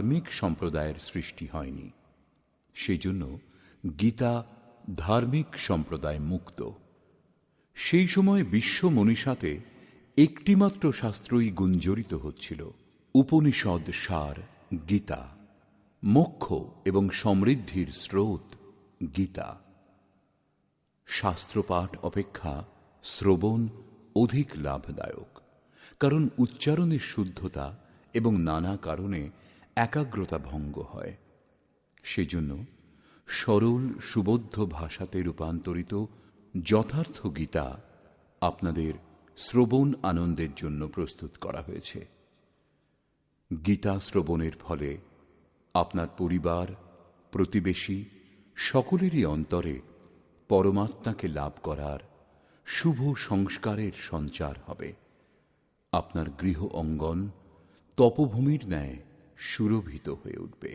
ধার্মিক সম্প্রদায়ের সৃষ্টি হয়নি। সেই জন্য গীতা ধার্মিক সম্প্রদায় মুক্ত। সেই সময় বিশ্ব মনীষাতে একটিমাত্র শাস্ত্রই গুঞ্জরিত হচ্ছিল, উপনিষদ সার গীতা। মোক্ষ এবং সমৃদ্ধির স্রোত গীতা। শাস্ত্রপাঠ অপেক্ষা শ্রবণ অধিক লাভদায়ক, কারণ উচ্চারণের শুদ্ধতা এবং নানা কারণে একাগ্রতা ভঙ্গ হয়। সেজন্য সরল সুবোধ্য ভাষাতে রূপান্তরিত যথার্থ গীতা আপনাদের শ্রবণ আনন্দের জন্য প্রস্তুত করা হয়েছে। গীতা শ্রবণের ফলে আপনার পরিবার, প্রতিবেশী সকলেরই অন্তরে পরমাত্মাকে লাভ করার শুভ সংস্কারের সঞ্চার হবে। আপনার গৃহ অঙ্গন তপভূমির ন্যায় সুরভিত হয়ে উঠবে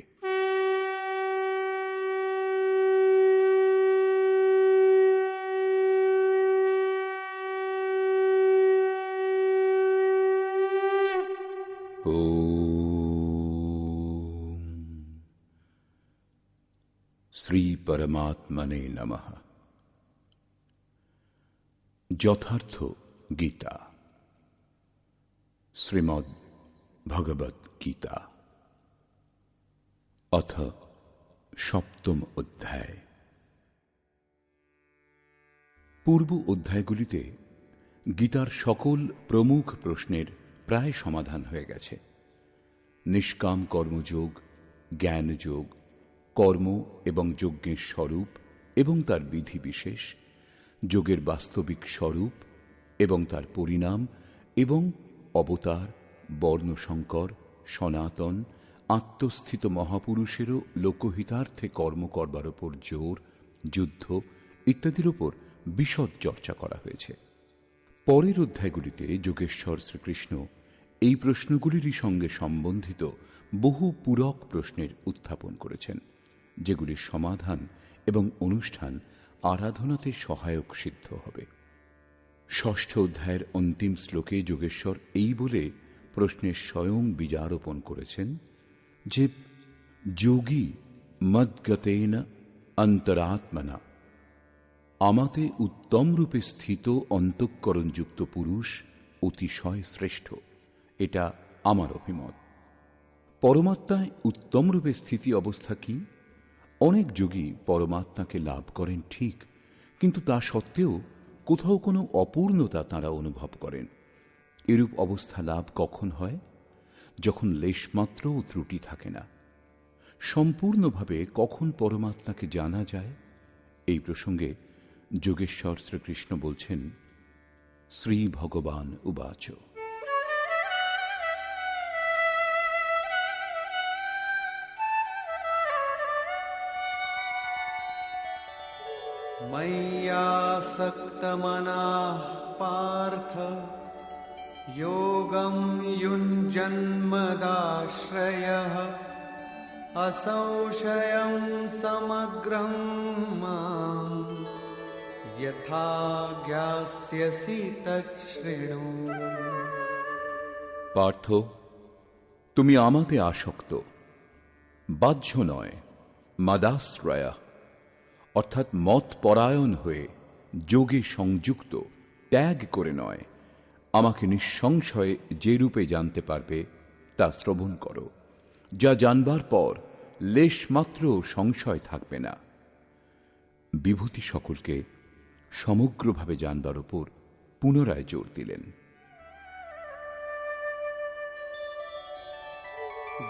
ও শ্রী পরমাত্মনে নমঃ যথার্থ গীতা শ্রীমদ্ ভগবত গীতা অথ সপ্তম অধ্যায়। পূর্ব অধ্যায়গুলিতে গীতার সকল প্রমুখ প্রশ্নের প্রায় সমাধান হয়ে গেছে। নিষ্কাম কর্মযোগ, জ্ঞানযোগ, কর্ম এবং যজ্ঞের স্বরূপ এবং তার বিধিবিশেষ যোগের বাস্তবিক স্বরূপ এবং তার পরিণাম এবং অবতার, বর্ণশঙ্কর, সনাতন আত্মস্থিত মহাপুরুষেরও লোকহিতার্থে কর্ম করবার ওপর জোর, যুদ্ধ ইত্যাদির ওপর বিশদ চর্চা করা হয়েছে। পরের অধ্যায়গুলিতে যোগেশ্বর শ্রীকৃষ্ণ এই প্রশ্নগুলিরই সঙ্গে সম্বন্ধিত বহু পূরক প্রশ্নের উত্থাপন করেছেন, যেগুলির সমাধান এবং অনুষ্ঠান আরাধনাতে সহায়ক সিদ্ধ হবে। ষষ্ঠ অধ্যায়ের অন্তিম শ্লোকে যোগেশ্বর এই বলে প্রশ্নের স্বয়ং বীজারোপণ করেছেন যে যোগী মদ্গতেন অন্তরাত্মনা আমাতে উত্তম রূপে স্থিত অন্তঃকরণযুক্ত পুরুষ অতিশয় শ্রেষ্ঠ এটা আমার অভিমত পরমাত্মায় উত্তম রূপে স্থিতি অবস্থা কি অনেক যোগী পরমাত্মাকে লাভ করেন ঠিক কিন্তু তা সত্ত্বেও কোথাও কোনো অপূর্ণতা তারা অনুভব করেন। এরূপ অবস্থা লাভ কখন হয়? যখন লেশমাত্রও ত্রুটি থাকে না সম্পূর্ণভাবে কখন পরমাত্মাকে জানা যায় এই প্রসঙ্গে যোগেশ্বর শ্রীকৃষ্ণ বলছেন শ্রী ভগবান উবাচ मय्यासक्तमनाः पार्थ योगं युञ्जन्मदाश्रयः असंशयं समग्रं माम् यथा ज्ञास्यसि तच्छृणु পার্থ তুমি আমাতে আসক্ত বাহ্য নয় মাদাশ্রয়া অর্থাৎ মত পরায়ণ হয়ে যোগে সংযুক্ত ত্যাগ করে নয় আমাকে নিঃসংশয়ে যে রূপে জানতে পারবে, তা শ্রবণ করো। যা জানবার পর লেশমাত্র সংশয় থাকবে না। বিভূতি সকলকে সমগ্রভাবে জানবার ওপর পুনরায় জোর দিলেন।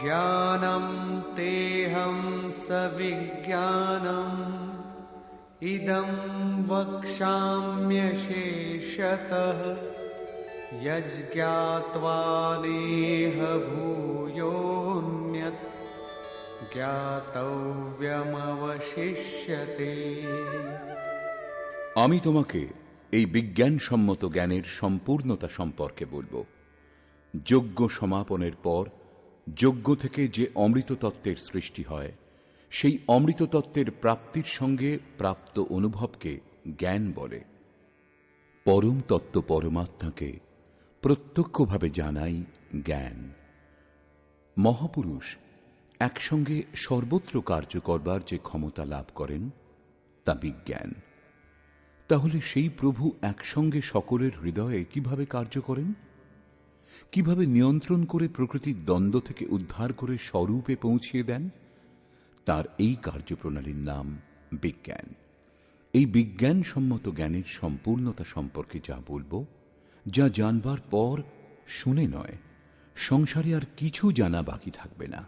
জ্ঞানম তেহম সবিজ্ঞানম ইদম বক্ষ্যাম্যশেষত यज्ज्ञात्वा नेह भूयोऽन्यत् জ্ঞাতব্যমবশিষ্যতে আমি তোমাকে এই বিজ্ঞানসম্মত জ্ঞানের সম্পূর্ণতা সম্পর্কে বলবো যজ্ঞ সমাপনের পর যজ্ঞ থেকে যে অমৃত তত্ত্বের সৃষ্টি হয় সেই অমৃত তত্ত্বের প্রাপ্তির সঙ্গে প্রাপ্ত অনুভবকে জ্ঞান বলে পরম তত্ত্ব পরমাত্মাকে প্রত্যক্ষভাবে জানাই জ্ঞান। মহাপুরুষ একসঙ্গে সর্বত্র কার্য করবার যে ক্ষমতা লাভ করেন, তা বিজ্ঞান। তাহলে সেই প্রভু একসঙ্গে সকলের হৃদয়ে কীভাবে কার্য করেন? কীভাবে নিয়ন্ত্রণ করে প্রকৃতির দ্বন্দ্ব থেকে উদ্ধার করে স্বরূপে পৌঁছিয়ে দেন? তার এই কার্যপ্রণালীর নাম বিজ্ঞান। এই বিজ্ঞানসম্মত জ্ঞানের সম্পূর্ণতা সম্পর্কে যা বলব যা জানবার পর শুনে নয় সংসারে আর কিছু জানা বাকি থাকবে না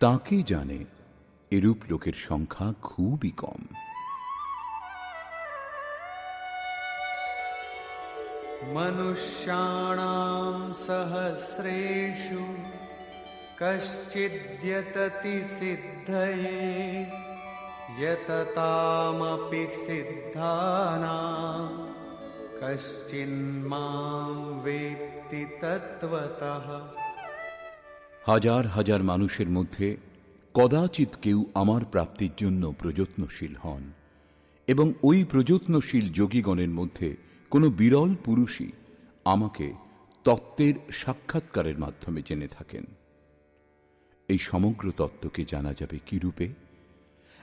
তাকে জানে এরূপ লোকের সংখ্যা খুবই কম मनुष्याणां सहस्रेषु कश्चिद्यतति सिद्धये यततामपि सिद्धानां कश्चिन्मां वेत्ति तत्त्वतः হাজার হাজার মানুষের মধ্যে কদাচিৎ কেউ আমার প্রাপ্তির জন্য প্রযত্নশীল হন, এবং ওই প্রযত্নশীল যোগীগণের মধ্যে কোনো বিরল পুরুষই আমাকে তত্ত্বের সাক্ষাৎকারের মাধ্যমে জেনে থাকেন। এই সমগ্র তত্ত্বকে জানা যাবে কি রূপে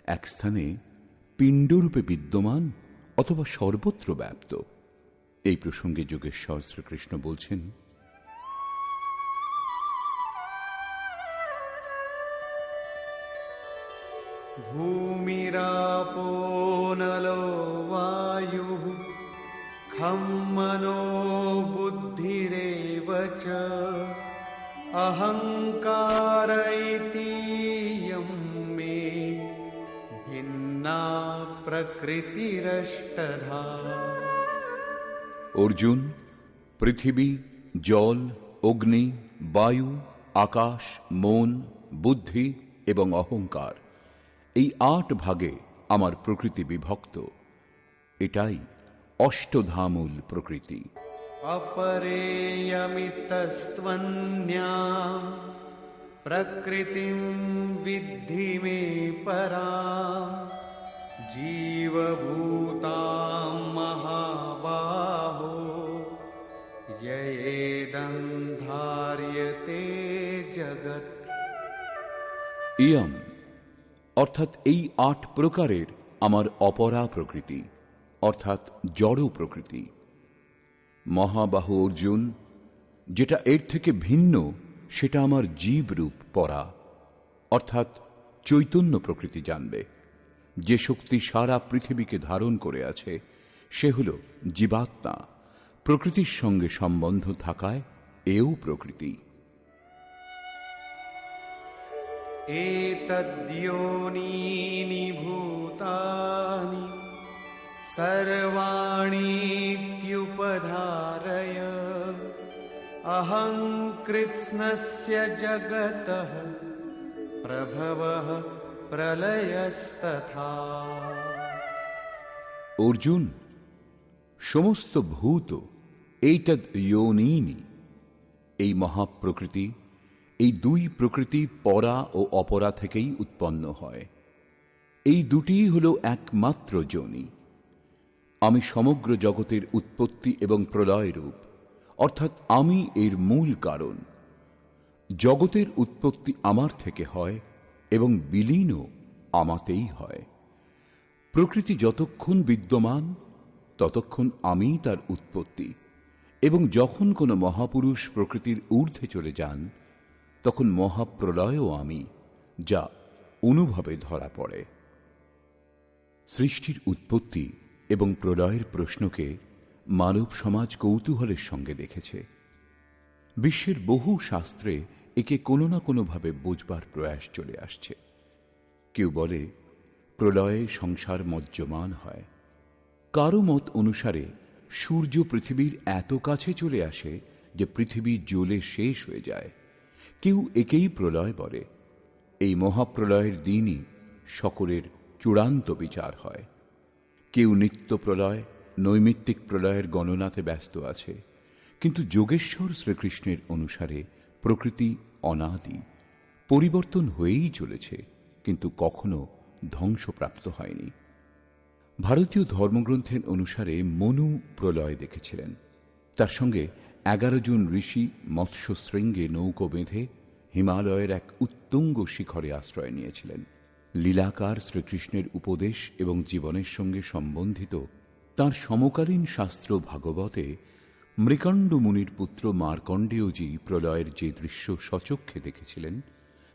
এক স্থানে পিণ্ডরূপে বিদ্যমান অথবা সর্বত্র ব্যাপ্ত। এই প্রসঙ্গে যোগেশ্বর শ্রীকৃষ্ণ বলছেন ভূমিরাপো নলো বায়ু খম মনো অহংকার মে ভিন্না প্রকৃতিরষ্টধা অর্জুন, পৃথিবী, জল, অগ্নি, বায়ু, আকাশ, মন, বুদ্ধি এবং অহংকার, এই আট ভাগে আমার প্রকৃতি বিভক্ত। এটাই অষ্টধামূল প্রকৃতি। অপরেয়মিতস্ত্বন্যা প্রকৃতিম বিদ্ধি মে পরা জীবভূ ইয়ম, অর্থাৎ এই আট প্রকারের আমার অপরা প্রকৃতি, অর্থাৎ জড় প্রকৃতি। মহাবাহু অর্জুন, যেটা এর থেকে ভিন্ন, সেটা আমার জীব রূপ পরা, অর্থাৎ চৈতন্য প্রকৃতি জানবে। যে শক্তি সারা পৃথিবীকে ধারণ করে আছে, সে হল জীবাত্মা। প্রকৃতির সঙ্গে সম্বন্ধ থাকায় এও প্রকৃতি। एतद्योनीनि भूतानि सर्वाणीत्युपधारय अहं कृत्स्नस्य जगतः प्रभवः प्रलयस्तथा অর্জুন সমস্ত ভূত এইতদ যোনীনি এই মহাপ্রকৃতি এই দুই প্রকৃতি পরা ও অপরা থেকেই উৎপন্ন হয়। এই দুটিই হল একমাত্র যোনি আমি সমগ্র জগতের উৎপত্তি এবং প্রলয় রূপ, অর্থাৎ আমি এর মূল কারণ। জগতের উৎপত্তি আমার থেকে হয় এবং বিলীনও আমাতেই হয়। প্রকৃতি যতক্ষণ বিদ্যমান, ততক্ষণ আমি তার উৎপত্তি, এবং যখন কোনো মহাপুরুষ প্রকৃতির ঊর্ধ্বে চলে যান তখন মহাপ্রলয়ও আমি যা অনুভবে ধরা পড়ে। সৃষ্টির উৎপত্তি এবং প্রলয়ের প্রশ্নকে মানব সমাজ কৌতূহলের সঙ্গে দেখেছে। বিশ্বের বহু শাস্ত্রে একে কোনো না কোনোভাবে বোঝবার প্রয়াস চলে আসছে। কেউ বলে, প্রলয়ে সংসার মজ্জমান হয়। কারও মত অনুসারে, সূর্য পৃথিবীর এত কাছে চলে আসে যে পৃথিবী জ্বলে শেষ হয়ে যায়। কেউ একেই প্রলয় বলে। এই মহাপ্রলয়ের দিনই সকলের চূড়ান্ত বিচার হয়। কেউ নিত্য প্রলয়, নৈমিত্তিক প্রলয়ের গণনাতে ব্যস্ত আছে, কিন্তু যোগেশ্বর শ্রীকৃষ্ণের অনুসারে প্রকৃতি অনাদি, পরিবর্তন হয়েই চলেছে, কিন্তু কখনো ধ্বংসপ্রাপ্ত হয়নি। ভারতীয় ধর্মগ্রন্থের অনুসারে মনু প্রলয় দেখেছিলেন। তার সঙ্গে এগারো জন ঋষি মৎস্য শৃঙ্গে নৌকো বেঁধে হিমালয়ের এক উত্তুঙ্গ শিখরে আশ্রয় নিয়েছিলেন। লীলাকার শ্রীকৃষ্ণের উপদেশ এবং জীবনের সঙ্গে সম্বন্ধিত তার সমকালীন শাস্ত্র ভাগবতে মৃকণ্ড মুনির পুত্র মার্কণ্ডেয়জি প্রলয়ের যে দৃশ্য সচক্ষে দেখেছিলেন,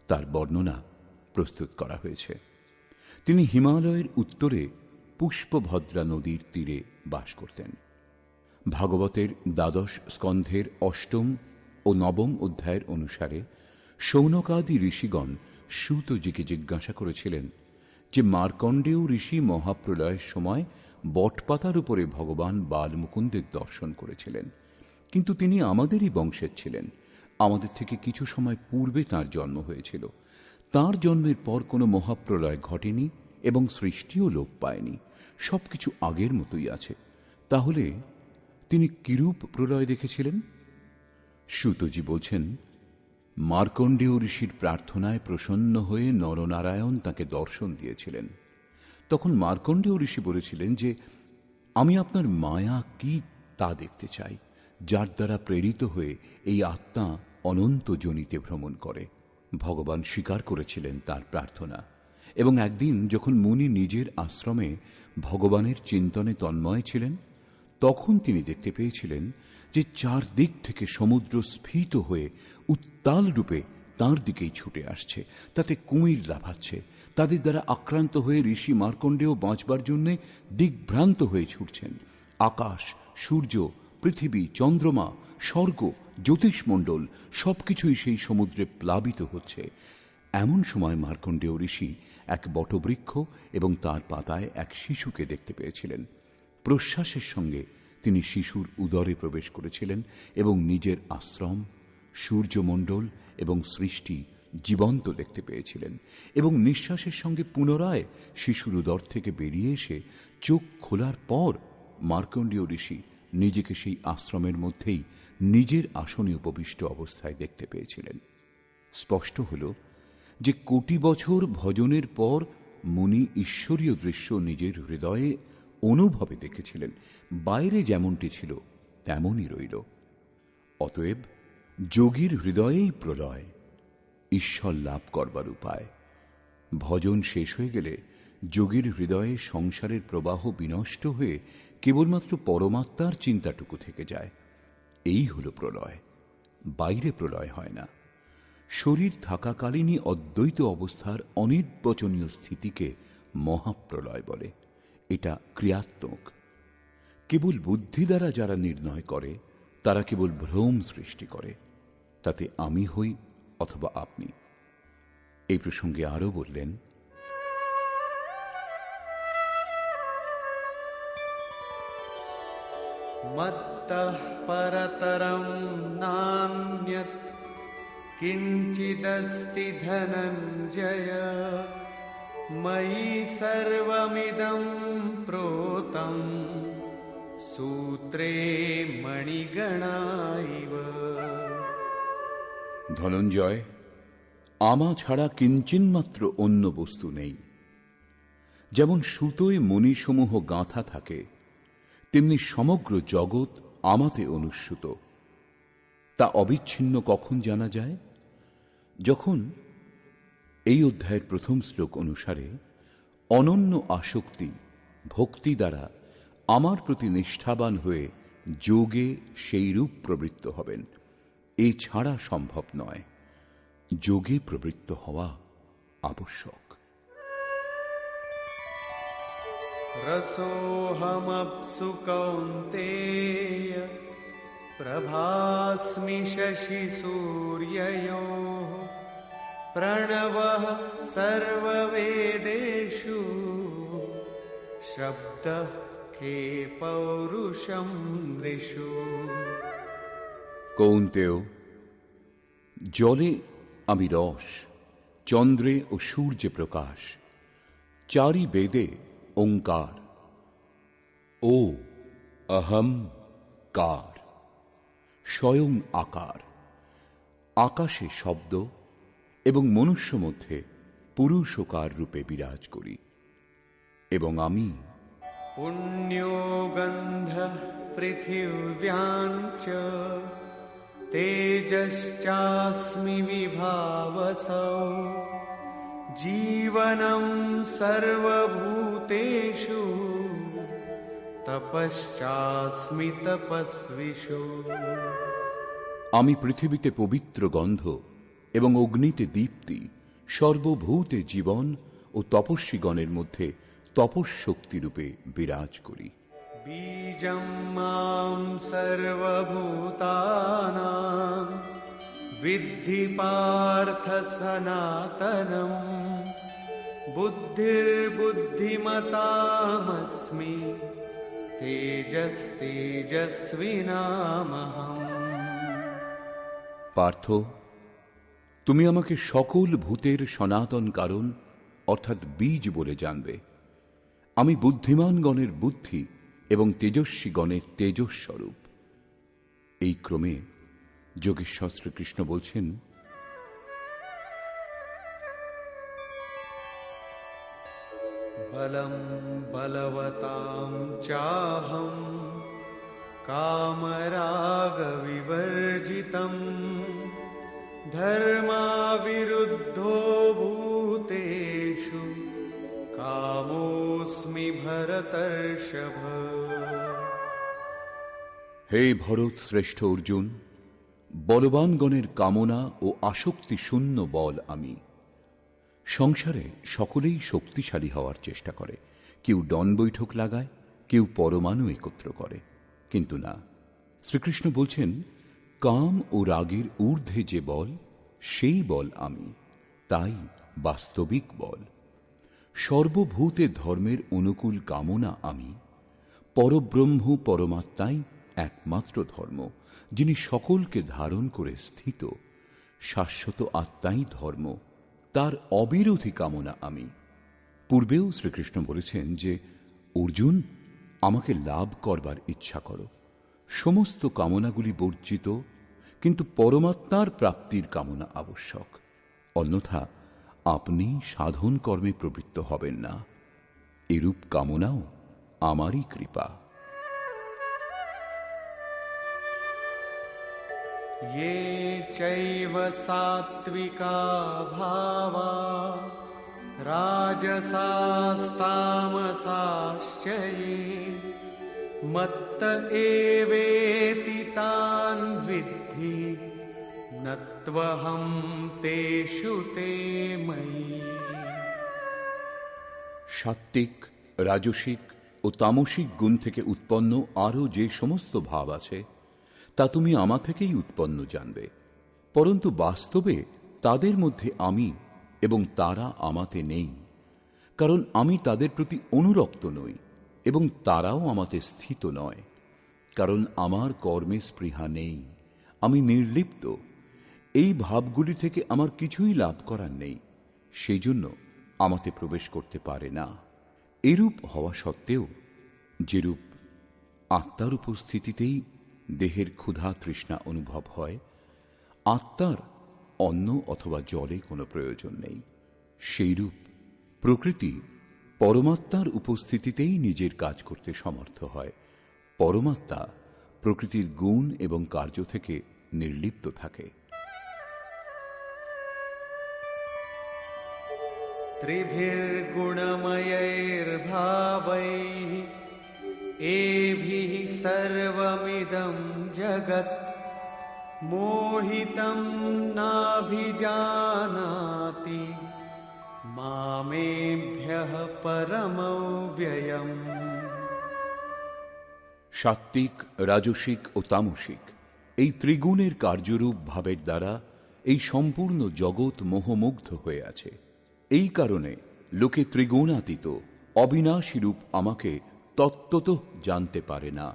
তার বর্ণনা প্রস্তুত করা হয়েছে। তিনি হিমালয়ের উত্তরে পুষ্পভদ্রা নদীর তীরে বাস করতেন। ভাগবতের দ্বাদশ স্কন্ধের অষ্টম ও নবম অধ্যায়ের অনুসারে সৌনকাদি ঋষিগণ সুতজিকে জিজ্ঞাসা করেছিলেন যে, মার্কণ্ডেয় ঋষি মহাপ্রলয়ের সময় বটপাতার উপরে ভগবান বালমুকুন্দের দর্শন করেছিলেন। কিন্তু তিনি আমাদেরই বংশের ছিলেন। আমাদের থেকে কিছু সময় পূর্বে তার জন্ম হয়েছিল। তার জন্মের পর কোনো মহাপ্রলয় ঘটেনি এবং সৃষ্টিও লোপ পায়নি। সবকিছু আগের মতোই আছে। তাহলে তিনি কিরূপ প্রলয় দেখেছিলেন? সুতজি বলছেন, মার্কণ্ডেয় ঋষির প্রার্থনায় প্রসন্ন হয়ে নরনারায়ণ তাকে দর্শন দিয়েছিলেন। তখন মার্কণ্ডেয় ঋষি বলেছিলেন যে, আমি আপনার মায়া কি তা দেখতে চাই, যার দ্বারা প্রেরিত হয়ে এই আত্মা অনন্ত জনিতে ভ্রমণ করে। ভগবান স্বীকার করেছিলেন তার প্রার্থনা। এবং একদিন যখন মুনি নিজের আশ্রমে ভগবানের চিন্তনে তন্ময় ছিলেন তখন তিনি দেখতে পেয়েছিলেন যে চারদিক থেকে সমুদ্র স্ফীত হয়ে উত্তাল রূপে তার দিকেই ছুটে আসছে। তাতে কুমির লাফাচ্ছে। তাদের দ্বারা আক্রান্ত হয়ে ঋষি মার্কণ্ডেও বাঁচবার জন্যে দিগ্ভ্রান্ত হয়ে ছুটছেন। আকাশ, সূর্য, পৃথিবী, চন্দ্রমা, স্বর্গ, জ্যোতিষমণ্ডল সবকিছুই সেই সমুদ্রে প্লাবিত হচ্ছে। এমন সময় মার্কণ্ডেয় ঋষি এক বটবৃক্ষ এবং তার পাতায় এক শিশুকে দেখতে পেয়েছিলেন। প্রশ্বাসের সঙ্গে তিনি শিশুর উদরে প্রবেশ করেছিলেন এবং নিজের আশ্রম, সূর্যমণ্ডল এবং সৃষ্টি জীবন্ত দেখতে পেয়েছিলেন এবং নিঃশ্বাসের সঙ্গে পুনরায় শিশুর উদর থেকে বেরিয়ে এসে চোখ খোলার পর মার্কণ্ডীয় ঋষি নিজেকে সেই আশ্রমের মধ্যেই নিজের আসনে উপবিষ্ট অবস্থায় দেখতে পেয়েছিলেন। স্পষ্ট হল যে কোটি বছর ভজনের পর মুনি ঈশ্বরীয় দৃশ্য নিজের হৃদয়ে অনুভবে দেখেছিলেন, বাইরে যেমনটি ছিল, তেমনই রইল। অতএব যোগীর হৃদয়েই প্রলয়, ঈশ্বর লাভ করবার উপায়। ভজন শেষ হয়ে গেলে যোগীর হৃদয়ে সংসারের প্রবাহ বিনষ্ট হয়ে কেবলমাত্র পরমাত্মার চিন্তাটুকু থেকে যায়। এই হল প্রলয়, বাইরে প্রলয় হয় না। শরীর থাকাকালীনই অদ্বৈত অবস্থার অনির্বচনীয় স্থিতিকে মহাপ্রলয় বলে। এটা ক্রিয়াত্মক। কেবল বুদ্ধি দ্বারা যারা নির্ণয় করে, তারা কেবল ভ্রম সৃষ্টি করে। তাতে আমি হই অথবা আপনি। এই প্রসঙ্গে আরও বললেন, মত্তঃ পরতরম নান্যত কিঞ্চিদস্তি ধনঞ্জয়। मयि सर्वमिदं प्रोतं सूत्रे मणिगणा इव ধনঞ্জয় আমা ছাড়া কিঞ্চিনমাত্র অন্য বস্তু নেই যেমন সুতোয় মণিসমূহ গাঁথা থাকে তেমনি সমগ্র জগৎ আমাতে অনুস্যুত তা অবিচ্ছিন্ন কখন জানা যায় যখন এই অধ্যায়ের প্রথম শ্লোক অনুসারে, অনন্য আসক্তি ভক্তি দ্বারা আমার প্রতি নিষ্ঠাবান হয়ে যোগে সেই রূপ প্রবৃত্ত হবেন। এ ছাড়া সম্ভব নয়। যোগে প্রবৃত্ত হওয়া আবশ্যক। রসোহমপসু কৌন্তেয় প্রভাস্মি শশি সূর্যয়োঃ। प्रणवः सर्ववेदेषु शब्दः के पौरुषं नृषु কৌন্তেয় জলে আমি রস চন্দ্রে ও সূর্যে প্রকাশ চারি বেদে ওঙ্কার ও অহম কার স্বয়ং আকার আকাশে শব্দ এবং মনুষ্য মধ্যে পুরুষকার রূপে বিরাজ করি। এবং আমি পুণ্য গন্ধ পৃথিব্যাঞ্চ তেজশ্চাস্মি বিভাবসৌ। জীবন সর্বভূতেষু তপশ্চাস্মি তপস্বিষু। আমি পৃথিবীতে পবিত্র গন্ধ এবং অগ্নিতে দীপ্তি সর্বভূতে জীবন ও তপস্বীগণের মধ্যে তপশক্তিরূপে বিরাজ করি। বীজম মাম সর্বভূতানাম বিদ্ধি পার্থ বুদ্ধিমতামস্মি বুদ্ধির্বুদ্ধিমতামস্মি তেজস্তেজস্বিনামহম পার্থ তুমি আমাকে সকল ভূতের সনাতন কারণ, অর্থাৎ বীজ বলে জানবে। আমি বুদ্ধিমানগণের বুদ্ধি এবং তেজস্বী গণের তেজস্বরূপ। এই ক্রমে যোগেশ্বর শ্রীকৃষ্ণ বলছেন, বলম বলবতাম চাহম কামরাগ বিবর্জিতম धर्माविरुद्धो भूतेषु कामोऽस्मि भरतर्षभ হে ভরত শ্রেষ্ঠ অর্জুন বলবানগণের কামনা ও আসক্তি শূন্য বল আমি সংসারে সকলেই শক্তিশালী হওয়ার চেষ্টা করে কেউ ডন বৈঠক লাগায় কেউ পরমাণু একত্র করে কিন্তু না শ্রীকৃষ্ণ বলছেন কাম ও রাগের ঊর্ধ্বে যে বল, সেই বল আমি, তাই বাস্তবিক বল। সর্বভূতে ধর্মের অনুকূল কামনা আমি, পরব্রহ্ম পরমাত্মাই একমাত্র ধর্ম, যিনি সকলকে ধারণ করে স্থিত, শাশ্বত আত্মাই ধর্ম, তার অবিরোধী কামনা আমি। পূর্বেও শ্রীকৃষ্ণ বলেছেন যে, অর্জুন, আমাকে লাভ করবার ইচ্ছা করো। সমস্ত কামনাগুলি বর্জিত কিন্তু পরমাত্মার প্রাপ্তির কামনা আবশ্যক অন্যথা আপনি সাধন কর্মে প্রবৃত্ত হবেন না এরূপ কামনাও আমারই কৃপা ये चैव सात्विका भावा राजसास्तामसाश्च ये मत्त एवेति तान् विद्धि न त्वहं तेषु ते मयि সাত্ত্বিক রাজসিক ও তামসিক গুণ থেকে উৎপন্ন আরও যে সমস্ত ভাব আছে তা তুমি আমা থেকেই উৎপন্ন জানবে পরন্তু বাস্তবে তাদের মধ্যে আমি এবং তারা আমাতে নেই কারণ আমি তাদের প্রতি অনুরক্ত নই এবং তারাও আমাতে স্থিত নয়, কারণ আমার কর্মে স্পৃহা নেই, আমি নির্লিপ্ত। এই ভাবগুলি থেকে আমার কিছুই লাভ করার নেই সেই জন্য আমাতে প্রবেশ করতে পারে না। এরূপ হওয়া সত্ত্বেও, যেরূপ আত্মার উপস্থিতিতেই দেহের ক্ষুধা তৃষ্ণা অনুভব হয়, আত্মার অন্ন অথবা জলে কোনো প্রয়োজন নেই। সেইরূপ প্রকৃতি পরমাত্মার উপস্থিতিতেই নিজের কাজ করতে সমর্থ হয়। পরমাত্মা প্রকৃতির গুণ এবং কার্য থেকে নির্লিপ্ত থাকে। ত্রিভির্গুণময়ৈর্ভাবৈः এভিः সর্বমিদং জগৎ মোহিতম মামেভ্যঃ পরমৌ ব্যয়ম সাত্ত্বিক রাজসিক ও তামসিক, এই ত্রিগুণের কার্যরূপ ভাবের দ্বারা এই সম্পূর্ণ জগৎ মোহমুগ্ধ হয়ে আছে। এই কারণে লোকে ত্রিগুণাতীত অবিনাশী রূপ আমাকে তত্ত্বত জানতে পারে না।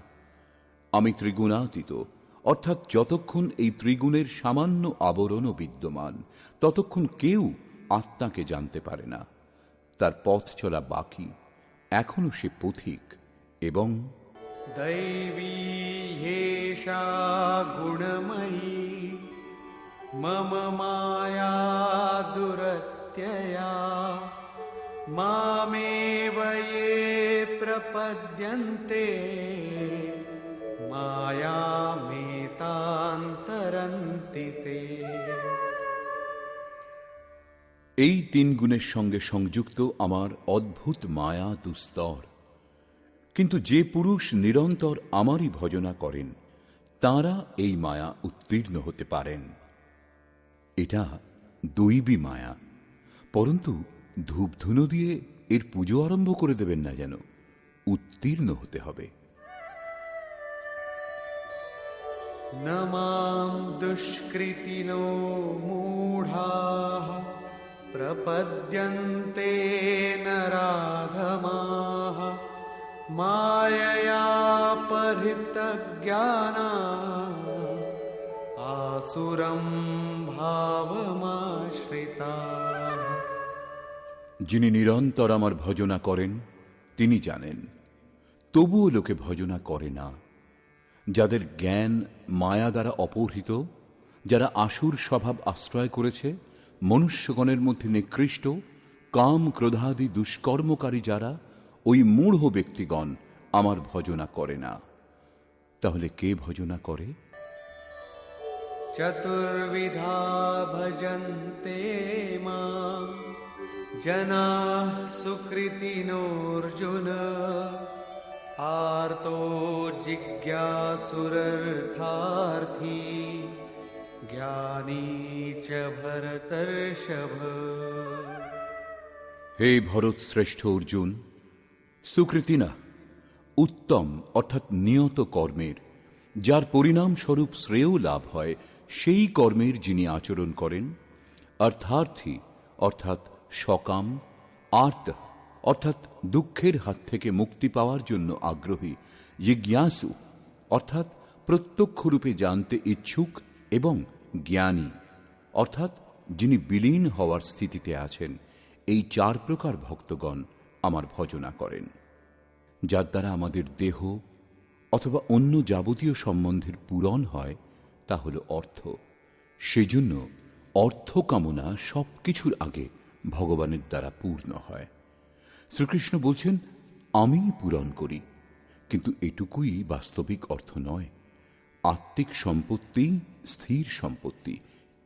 আমি ত্রিগুণাতীত, অর্থাৎ যতক্ষণ এই ত্রিগুণের সামান্য আবরণও বিদ্যমান, ততক্ষণ কেউ আত্মাকে জানতে পারে না তার পথ চলা বাকি এখনো সে পথিক এবং दैवी ह्येषा गुणमयी मम माया दुरत्यया मामेव ये प्रपद्यन्ते मायामेतां तान्तरन्ति ते এই তিন গুণের সঙ্গে সংযুক্ত আমার অদ্ভুত মায়া দুস্তর। কিন্তু যে পুরুষ নিরন্তর আমারই ভজনা করেন, তারা এই মায়া উত্তীর্ণ হতে পারেন। এটা দৈবী মায়া। পরন্তু ধূপধুনো দিয়ে এর পুজো আরম্ভ করে দেবেন না যেন, উত্তীর্ণ হতে হবে। নমাম দুষ্কৃতিনো মূঢ়া मूढाः प्रपद्यन्ते नराधमाः मायया परितज्ञाना आसुरं भावमाश्रिताः যিনি নিরন্তর আমার ভজনা করেন তিনি জানেন তবুও লোকে ভজনা করে না যাদের জ্ঞান মায়া দ্বারা অপহৃত যারা আসুর স্বভাব আশ্রয় করেছে মনুষ্যগণের মধ্যে নিকৃষ্ট, কাম ক্রোধাদি দুষ্কর্মকারী যারা, ওই মূঢ় ব্যক্তিগণ আমার ভজনা করে না। তাহলে কে ভজনা করে? চতুর্বিধা ভজন্তে মাম, জনা সুকৃতিনোর্জুন আর্তো জিজ্ঞাসুরর্থার্থী। জ্ঞানী চ ভরতর্ষভ হে ভরত শ্রেষ্ঠ অর্জুন, সুকৃতিনা, উত্তম অর্থাৎ নিয়ত কর্মের, যার পরিণাম স্বরূপ শ্রেয় লাভ হয়, সেই কর্মের যিনি আচরণ করেন, অর্থার্থী অর্থাৎ সকাম, আর্ত অর্থাৎ দুঃখের হাত থেকে মুক্তি পাওয়ার জন্য আগ্রহী, জিজ্ঞাসু অর্থাৎ প্রত্যক্ষরূপে জানতে ইচ্ছুক এবং জ্ঞানী, অর্থাৎ যিনি বিলীন হওয়ার স্থিতিতে আছেন, এই চার প্রকার ভক্তগণ আমার ভজনা করেন, যার দ্বারা আমাদের দেহ অথবা অন্য যাবতীয় সম্বন্ধের পূরণ হয়, তা হল অর্থ। সেজন্য অর্থ কামনা সব কিছুর আগে ভগবানের দ্বারা পূর্ণ হয়। শ্রীকৃষ্ণ বলছেন আমিই পূরণ করি, কিন্তু এটুকুই বাস্তবিক অর্থ নয়। আত্মিক সম্পত্তি স্থির সম্পত্তি,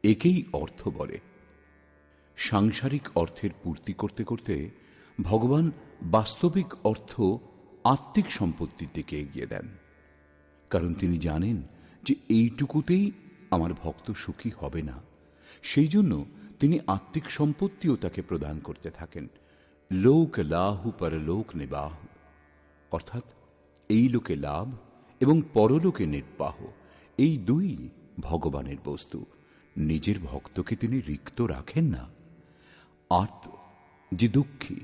একেই অর্থ বলে। সাংসারিক অর্থের পূর্তি করতে করতে ভগবান বাস্তবিক অর্থ আত্মিক সম্পত্তির দিকে এগিয়ে দেন। কারণ তিনি জানেন যে এইটুকুতেই আমার ভক্ত সুখী হবে না। সেই জন্য তিনি আত্মিক সম্পত্তিও তাকে প্রদান করতে থাকেন। লোক লাহু পরলোক নিবাহ। অর্থাৎ এই লোকে লাভ এবং পরলোকে নির্বাহ, এই দুই ভগবানের বস্তু। নিজের ভক্তকে তিনি রিক্ত রাখেন না। আত্ম যে দুঃখী,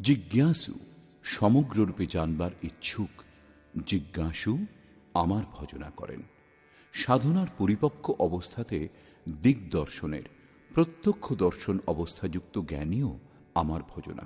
জিজ্ঞাসু, সমগ্ররূপে জানবার ইচ্ছুক, জিজ্ঞাসু, আমার ভজনা করেন। সাধনার পরিপক্ক অবস্থাতে দিগদর্শনের, প্রত্যক্ষ দর্শন অবস্থাযুক্ত জ্ঞানীও আমার ভজনা